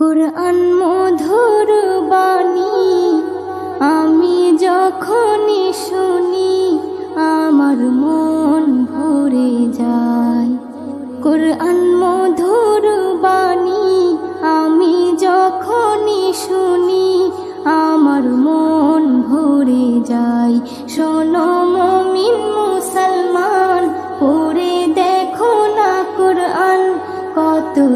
কোরআন মধুর বাণী, আমি যখনই শুনি আমার মন ভরে যায়। কোরআন মধুর বাণী, আমি যখনই শুনি আমার মন ভরে যায়। শোনো মমিন মুসলমান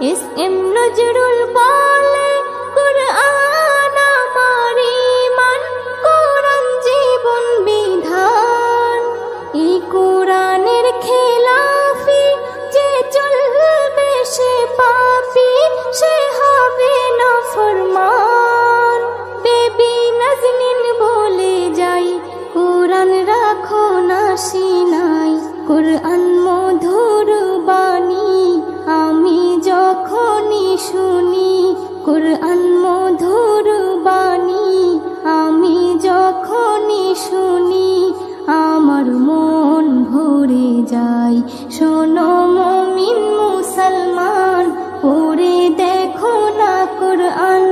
S M Nazrul বলে কোরআন কোরআন জীবন বিধান এই কোরআনের খেলাফি যে চলবে সে পাপি সে হবে বেবি নাজনীন বলে যাই কোরআন রাখো না সিনাই কোরআন যায় শোনো মমিন, মুসলমান, পড়ে দেখো না কোরআন,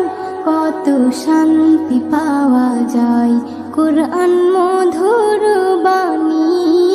কত শান্তি পাওয়া যায়। কোরআন মধুর বাণী।